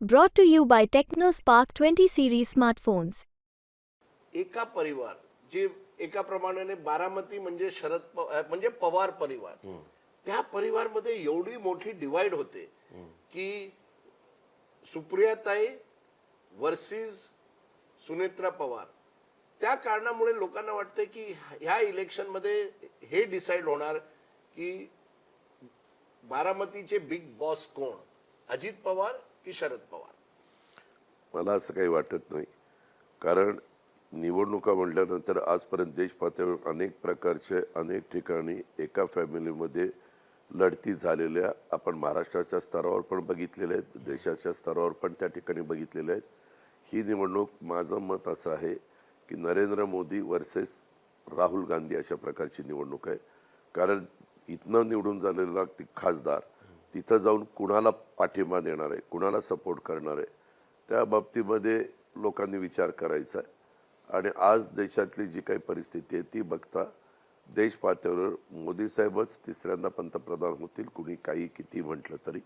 Brought to you by TechnoSpark 20 series smartphones. एका परिवार जे एका प्रमाणाने बारामती म्हणजे शरद प- अ, म्हणजे पवार परिवार. त्या परिवारमध्ये एवढी मोठी डिवाइड होते की सुप्रियाताई वर्सेस सुनेत्रा पवार. त्या कारणामुळे लोकांना वाटतं की ह्या इलेक्शनमध्ये हे डिसाइड होणार की बारामतीचे बिग बॉस कोण? अजित पवार की शरद पवार. मला असं काही वाटत नाही. कारण निवडणुका म्हटल्यानंतर आजपर्यंत देश पातळीवर अनेक प्रकारचे अनेक ठिकाणी एका फॅमिलीमध्ये लढती झालेल्या आपण महाराष्ट्राच्या स्तरावर पण बघितलेल्या आहेत देशाच्या स्तरावर पण त्या ठिकाणी बघितलेल्या आहेत. ही निवडणूक माझं मत असं आहे की नरेंद्र मोदी वर्सेस राहुल गांधी अशा प्रकारची निवडणूक आहे. कारण इथनं निवडून झालेला ती खासदार तिथं जाऊन कुणाला पाठिंबा देणार आहे कुणाला सपोर्ट करणार आहे त्या बाबतीमध्ये लोकांनी विचार करायचा आहे. आणि आज देशातली जी काही परिस्थिती आहे ती बघता देश पातळीवर मोदी साहेबच तिसऱ्यांदा पंतप्रधान होतील कुणी काही किती म्हटलं तरी.